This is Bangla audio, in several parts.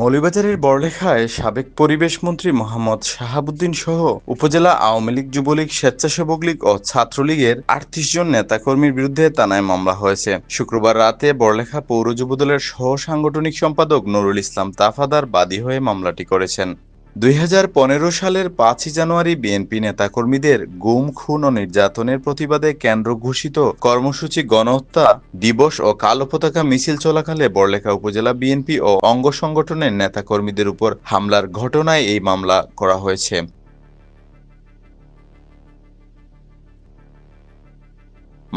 মৌলভীবাজারের বড়লেখায় সাবেক পরিবেশ মন্ত্রী মোহাম্মদ শাহাবুদ্দিন সহ উপজেলা আওয়ামী লীগ, যুবলীগ, স্বেচ্ছাসেবক লীগ ও ছাত্রলীগের আটত্রিশ জন নেতাকর্মীর বিরুদ্ধে তানায় মামলা হয়েছে। শুক্রবার রাতে বড়লেখা পৌর যুবদলের সহ সাংগঠনিক সম্পাদক নুরুল ইসলাম তাফাদার বাদী হয়ে মামলাটি করেছেন। দুই হাজার পনেরো সালের পাঁচই জানুয়ারি বিএনপি নেতাকর্মীদের গুম, খুন ও নির্যাতনের প্রতিবাদে কেন্দ্র ঘোষিত কর্মসূচি গণহত্যা দিবস ও কালো পতাকা মিছিল চলাকালে বড়লেখা উপজেলা বিএনপি ও অঙ্গ সংগঠনের নেতাকর্মীদের উপর হামলার ঘটনায় এই মামলা করা হয়েছে।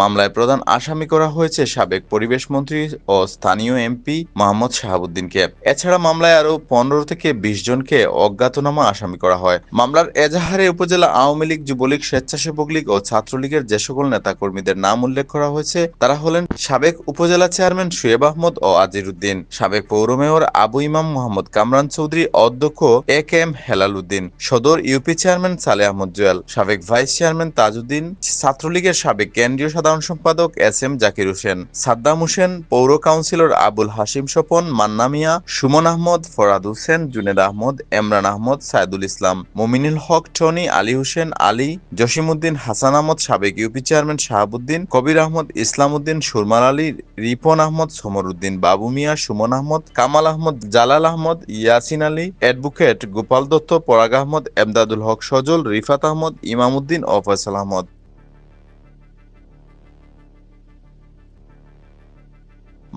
মামলায় প্রধান আসামি করা হয়েছে সাবেক পরিবেশ মন্ত্রী ও স্থানীয় এমপি মোহাম্মদ শাহাবুদ্দিনকে। এছাড়া মামলায় আরও পনেরো থেকে বিশ জনকে অজ্ঞাতনামা আসামি করা হয়। মামলার এজাহারে উপজেলা আওয়ামী লীগ, যুবলীগ, স্বেচ্ছাসেবক লীগ ও ছাত্রলীগের যে সকল নেতাকর্মীদের নাম উল্লেখ করা হয়েছে, তারা হলেন সাবেক উপজেলা চেয়ারম্যান শুয়েব আহমদ ও আজিরুদ্দিন, সাবেক পৌর মেয়র আবু ইমাম মোহাম্মদ কামরান চৌধুরী, অধ্যক্ষ A K M Helal Uddin সদর ইউপি চেয়ারম্যান সালে আহমদ জুয়েল, সাবেক ভাইস চেয়ারম্যান তাজউদ্দিন, ছাত্রলীগের সাবেক কেন্দ্রীয় সাধারণ সম্পাদক এস এম জাকির হোসেন, সাদ্দাম হোসেন, পৌর কাউন্সিলর আবুল হাসিম স্বপন, মান্না মিয়া, সুমন আহমদ, ফরাদ হোসেন, জুনেদ আহমদ এমরান আহমদ, সাইদুল ইসলাম, মমিনুল হক, টনি, আলী হোসেন, আলী, জসিমউদ্দিন, হাসান আহমদ, সাবেক ইউপি চেয়ারম্যান শাহাবুদ্দিন, কবির আহমদ ইসলাম উদ্দিন সুরমার আলী, রিপন আহমদ, সমরউদ্দিন, বাবু মিয়া, সুমন আহমদ, কামাল আহমদ, জালাল আহমদ, ইয়াসিন আলী, অ্যাডভোকেট গোপাল দত্ত, পরাগ আহমদ, এমদাদুল হক সজল, রিফাত আহমদ, ইমামউদ্দিন ও ফয়সাল আহমদ।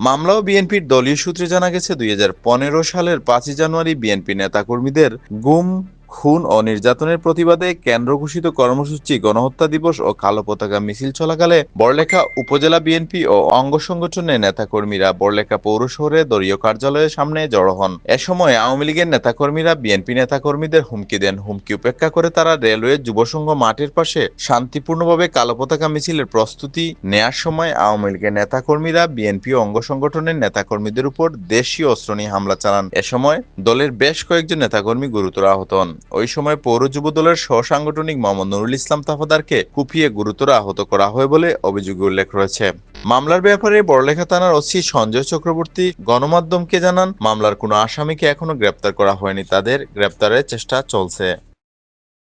মামলা ও বিএনপির দলীয় সূত্রে জানা গেছে, দুই হাজার পনেরো সালের পাঁচই জানুয়ারি বিএনপি নেতাকর্মীদের গুম খুন ও নির্যাতনের প্রতিবাদে কেন্দ্র ঘোষিত কর্মসূচি, গণহত্যা দিবস ও কালো পতাকা মিছিল চলাকালে বড়লেখা উপজেলা বিএনপি ও অঙ্গ সংগঠনের নেতাকর্মীরা বড়লেখা পৌর শহরে দলীয় কার্যালয়ের সামনে জড়ো হন। এ সময় আওয়ামী লীগের নেতাকর্মীরা বিএনপি নেতাকর্মীদের হুমকি দেন। হুমকি উপেক্ষা করে তারা রেলওয়ে যুবসংঘ মাঠের পাশে শান্তিপূর্ণভাবে কালো পতাকা মিছিলের প্রস্তুতি নেয়ার সময় আওয়ামী লীগের নেতাকর্মীরা বিএনপি ও অঙ্গ সংগঠনের নেতাকর্মীদের উপর দেশীয় অস্ত্র নিয়ে হামলা চালান। এ সময় দলের বেশ কয়েকজন নেতাকর্মী গুরুতর আহত হন। ওই সময় পৌর যুব দলের সহসাংগঠনিক মোহাম্মদ নুরুল ইসলাম তাফাদারকে কুপিয়ে গুরুতর আহত করা হয় বলে অভিযোগে উল্লেখ রয়েছে। মামলার ব্যাপারে বড়লেখা থানার ওসি সঞ্জয় চক্রবর্তী গণমাধ্যমকে জানান, মামলার কোনো আসামিকে এখনও গ্রেপ্তার করা হয়নি। তাদের গ্রেপ্তারের চেষ্টা চলছে।